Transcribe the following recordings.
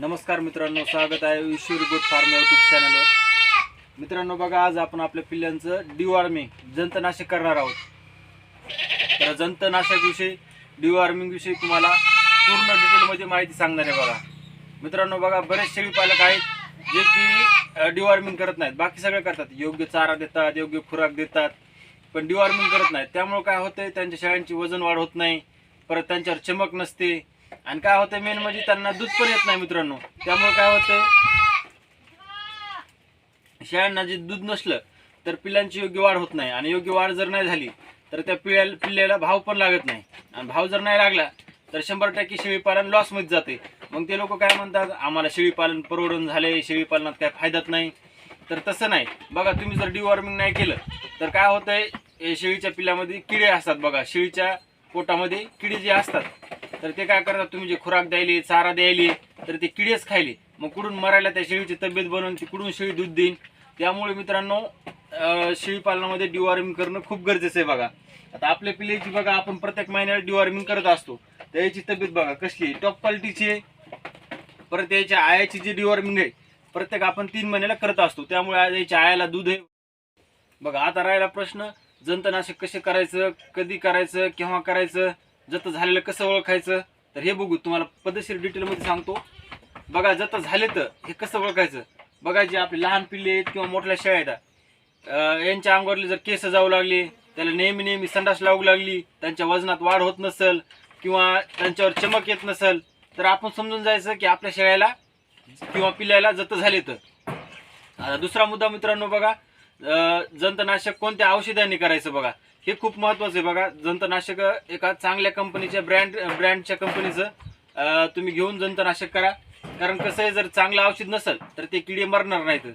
नमस्कार मित्रांनो स्वागत आहे ईश्वर गुड फार्म यूट्यूब चॅनलवर मित्रांनो बघा आज आपण आपल्या पिल्लांचं डिवॉर्मिंग जंतनाशक करणार आहोत. तर जंतनाशकविषयी डिवॉर्मिंग विषयी तुम्हाला पूर्ण डिटेलमध्ये माहिती सांगणार आहे बघा. मित्रांनो बघा बरेच शेळी पालक आहेत जे की डिवॉर्मिंग करत नाहीत. बाकी सगळं करतात. योग्य चारा देतात योग्य खुराक देतात पण डिवॉर्मिंग करत नाहीत. त्यामुळे काय होतंय? त्यांच्या शेळ्यांची वजन वाढ होत नाही. परत त्यांच्यावर चमक नसते. आणि काय होतंय मेन म्हणजे त्यांना दूध पण येत नाही मित्रांनो. त्यामुळे काय होतंय? शेळ्यांना जे दूध नसलं तर पिल्लांची योग्य वाढ होत नाही. आणि योग्य वाढ जर नाही झाली तर त्या पिळ्या पिल्ल्याला भाव पण लागत नाही. आणि भाव जर नाही लागला तर शंभर टक्के शेळीपालन लॉसमध्ये जाते. मग ते लोक काय म्हणतात आम्हाला शेळीपालन परवडून झाले शेळीपालनात काय फायदाच नाही. तर तसं नाही. बघा तुम्ही जर डिवॉर्मिंग नाही केलं तर काय होतंय? शेळीच्या पिल्ल्यामध्ये किडे असतात बघा. शेळीच्या पोटामध्ये किडे जे असतात तर ते काय करतात तुम्ही जे खुराक द्यायली चारा द्यायली तर ते किडेच खायले. मग कुठून मरायला त्या शेळीची तब्येत बनवून ती कुठून शेळी दूध देईन. त्यामुळे मित्रांनो शेळीपालनामध्ये शेळी पालनामध्ये डिवॉर्मिंग करणं खूप गरजेचं आहे बघा. आता आपल्या पिल्लेची बघा आपण प्रत्येक महिन्याला डिवॉर्मिंग करत असतो. तर याची तब्येत बघा कसली आहे. टॉप क्वालिटीची आहे. परत याच्या आयाची जी डिवॉर्मिंग आहे प्रत्येक आपण तीन महिन्याला करत असतो. त्यामुळे आज याच्या आयाला दूध आहे. बघा आता राहिला प्रश्न जंतनाशक कसे करायचं कधी करायचं केव्हा करायचं? जत झालेलं कसं ओळखायचं? तर हे बघू तुम्हाला पद्धतशीर डिटेलमध्ये सांगतो. बघा जत झाले तर हे कसं ओळखायचं? बघा जे आपले लहान पिल्ले आहेत किंवा मोठ्या शेळ्या आहेत. यांच्या अंगावरले जर केस जाऊ लागले त्याला नेहमी नेहमी संडास लागू लागली त्यांच्या वजनात वाढ होत नसेल किंवा त्यांच्यावर चमक येत नसेल तर आपण समजून जायचं की आपल्या शेळ्याला किंवा पिल्ल्याला जत झाले तर. दुसरा मुद्दा मित्रांनो बघा जंतनाशक कोणत्या औषधांनी करायचं बघा? हे खूप महत्वाचं आहे. बघा जंतनाशक एका चांगल्या कंपनीच्या ब्रँड ब्रँडच्या कंपनीचं तुम्ही घेऊन जंतनाशक करा. कारण कसं आहे जर चांगलं औषध नसेल तर ते किडे मरणार नाहीत.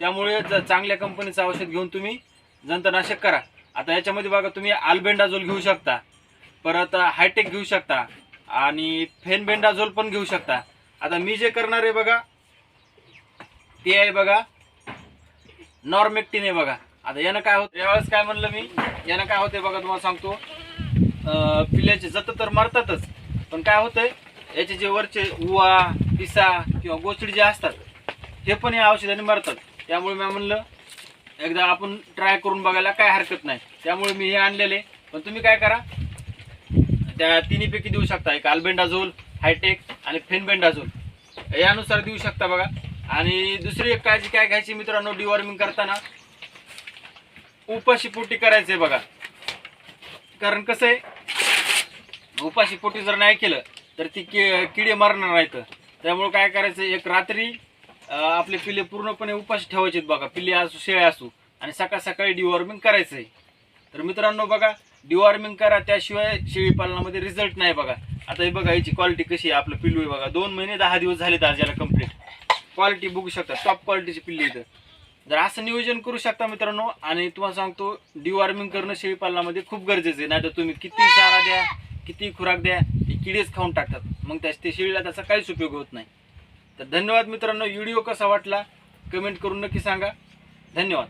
त्यामुळे जर चांगल्या कंपनीचं औषध घेऊन तुम्ही जंतनाशक करा. आता याच्यामध्ये बघा तुम्ही आल्बेंडाझोल घेऊ शकता. परत हायटेक घेऊ शकता. आणि फेनबेंडाझोल पण घेऊ शकता. आता मी जे करणार आहे बघा ते आहे बघा नॉर्मेक्टिन आहे बघा. आता यानं काय होतं यावेळेस काय म्हणलं मी? यानं काय होतंय बघा तुम्हाला सांगतो. पिल्ल्याचे जत तर मरतातच पण काय होतंय? याचे जे वरचे उवा पिसा किंवा गोचडी जे असतात हे पण या औषधाने मरतात. त्यामुळे मी म्हणलं एकदा आपण ट्राय करून बघायला काय हरकत नाही. त्यामुळे मी हे आणलेले. पण तुम्ही काय करा त्या तिन्हीपैकी देऊ शकता. एक अल्बेंडाझोल हायटेक आणि फेनबेंडाझोल. यानुसार देऊ शकता बघा. आणि दुसरी एक काळजी काय घ्यायची मित्रांनो डिवॉर्मिंग करताना? उपाशी पोटी करायचंय बघा. कारण कसं आहे उपाशी पोटी जर नाही केलं तर ती कि किडे मारणार नाहीत. त्यामुळे काय करायचं एक रात्री आपले पिल्ले पूर्णपणे उपाशी ठेवायचे बघा. पिल्ले असू शेळ्या असू आणि सकाळ सकाळी डिवॉर्मिंग करायचं आहे तर मित्रांनो बघा डिवॉर्मिंग करा त्याशिवाय शेळी पालनामध्ये रिझल्ट नाही बघा. आता हे बघा याची क्वालिटी कशी आहे आपलं पिल्लू आहे बघा. दोन महिने दहा दिवस झाले दाजाला याला कंप्लीट क्वालिटी बघू शकता टॉप क्वालिटीची पिल्ली इथं. जर असं नियोजन करू शकता मित्रांनो आणि तुम्हाला सांगतो डिवॉर्मिंग करणं शेळीपालनामध्ये खूप गरजेचं आहे. नाहीतर तुम्ही किती चारा द्या किती खुराक द्या ते किडेच खाऊन टाकतात. मग त्या ते शेळीला त्याचा काहीच उपयोग होत नाही. तर धन्यवाद मित्रांनो. व्हिडिओ कसा वाटला कमेंट करून नक्की सांगा. धन्यवाद.